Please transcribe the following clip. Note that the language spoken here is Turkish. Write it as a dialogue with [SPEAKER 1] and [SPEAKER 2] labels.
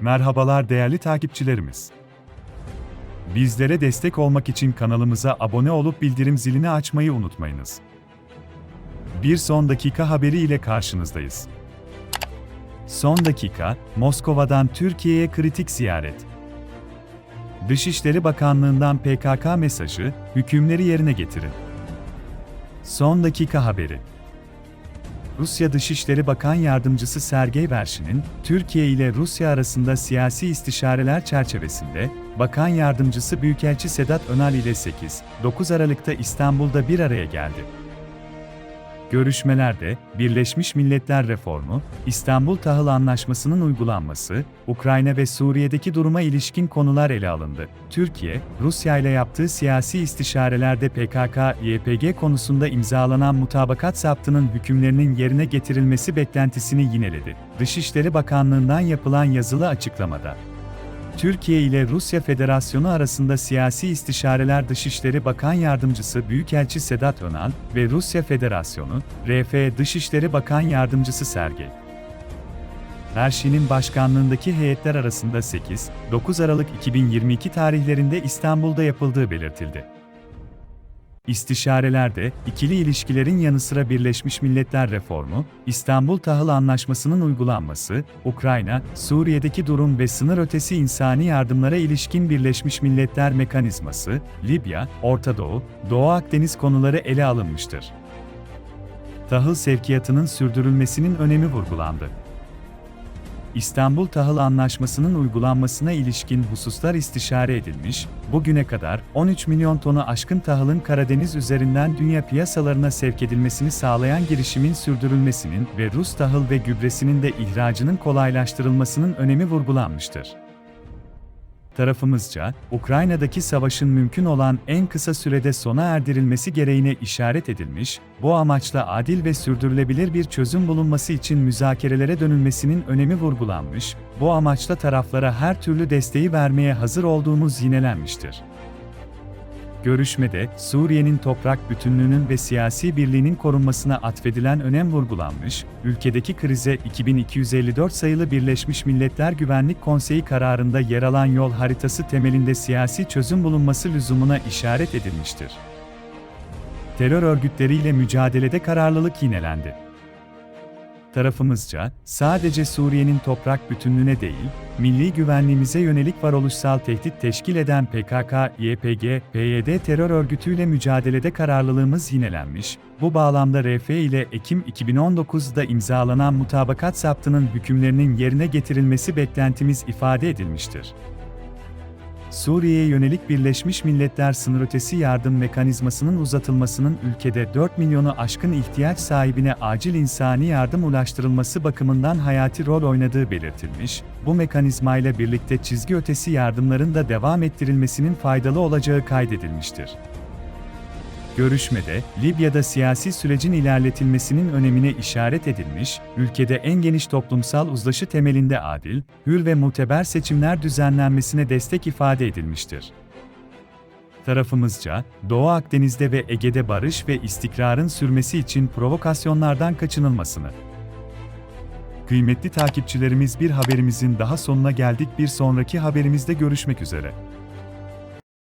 [SPEAKER 1] Merhabalar değerli takipçilerimiz. Bizlere destek olmak için kanalımıza abone olup bildirim zilini açmayı unutmayınız. Bir son dakika haberi ile karşınızdayız. Son dakika, Moskova'dan Türkiye'ye kritik ziyaret. Dışişleri Bakanlığı'ndan PKK mesajı, hükümleri yerine getirin. Son dakika haberi. Rusya Dışişleri Bakan Yardımcısı Sergey Verşin'in, Türkiye ile Rusya arasında siyasi istişareler çerçevesinde, Bakan Yardımcısı Büyükelçi Sedat Önal ile 8-9 Aralık'ta İstanbul'da bir araya geldi. Görüşmelerde, Birleşmiş Milletler reformu, İstanbul Tahıl Anlaşması'nın uygulanması, Ukrayna ve Suriye'deki duruma ilişkin konular ele alındı. Türkiye, Rusya ile yaptığı siyasi istişarelerde PKK-YPG konusunda imzalanan mutabakat zaptının hükümlerinin yerine getirilmesi beklentisini yineledi. Dışişleri Bakanlığı'ndan yapılan yazılı açıklamada, Türkiye ile Rusya Federasyonu arasında siyasi istişareler Dışişleri Bakan Yardımcısı Büyükelçi Sedat Önal ve Rusya Federasyonu, RF Dışişleri Bakan Yardımcısı Sergey Erşin'in başkanlığındaki heyetler arasında 8-9 Aralık 2022 tarihlerinde İstanbul'da yapıldığı belirtildi. İstişarelerde, ikili ilişkilerin yanı sıra Birleşmiş Milletler reformu, İstanbul Tahıl Anlaşması'nın uygulanması, Ukrayna, Suriye'deki durum ve sınır ötesi insani yardımlara ilişkin Birleşmiş Milletler mekanizması, Libya, Orta Doğu, Doğu Akdeniz konuları ele alınmıştır. Tahıl sevkiyatının sürdürülmesinin önemi vurgulandı. İstanbul Tahıl Anlaşması'nın uygulanmasına ilişkin hususlar istişare edilmiş, bugüne kadar 13 milyon tonu aşkın tahılın Karadeniz üzerinden dünya piyasalarına sevk edilmesini sağlayan girişimin sürdürülmesinin ve Rus tahıl ve gübresinin de ihracının kolaylaştırılmasının önemi vurgulanmıştır. Tarafımızca, Ukrayna'daki savaşın mümkün olan en kısa sürede sona erdirilmesi gereğine işaret edilmiş, bu amaçla adil ve sürdürülebilir bir çözüm bulunması için müzakerelere dönülmesinin önemi vurgulanmış, bu amaçla taraflara her türlü desteği vermeye hazır olduğumuz yinelenmiştir. Görüşmede, Suriye'nin toprak bütünlüğünün ve siyasi birliğinin korunmasına atfedilen önem vurgulanmış, ülkedeki krize 2254 sayılı Birleşmiş Milletler Güvenlik Konseyi kararında yer alan yol haritası temelinde siyasi çözüm bulunması lüzumuna işaret edilmiştir. Terör örgütleriyle mücadelede kararlılık yinelendi tarafımızca, sadece Suriye'nin toprak bütünlüğüne değil, milli güvenliğimize yönelik varoluşsal tehdit teşkil eden PKK, YPG, PYD terör örgütüyle mücadelede kararlılığımız yinelenmiş, bu bağlamda RF ile Ekim 2019'da imzalanan mutabakat zaptının hükümlerinin yerine getirilmesi beklentimiz ifade edilmiştir. Suriye'ye yönelik Birleşmiş Milletler Sınırötesi Yardım Mekanizmasının uzatılmasının ülkede 4 milyonu aşkın ihtiyaç sahibine acil insani yardım ulaştırılması bakımından hayati rol oynadığı belirtilmiş, bu mekanizmayla birlikte çizgi ötesi yardımların da devam ettirilmesinin faydalı olacağı kaydedilmiştir. Görüşmede, Libya'da siyasi sürecin ilerletilmesinin önemine işaret edilmiş, ülkede en geniş toplumsal uzlaşı temelinde adil, hür ve muteber seçimler düzenlenmesine destek ifade edilmiştir. Tarafımızca, Doğu Akdeniz'de ve Ege'de barış ve istikrarın sürmesi için provokasyonlardan kaçınılmasını. Kıymetli takipçilerimiz bir haberimizin daha sonuna geldik bir sonraki haberimizde görüşmek üzere.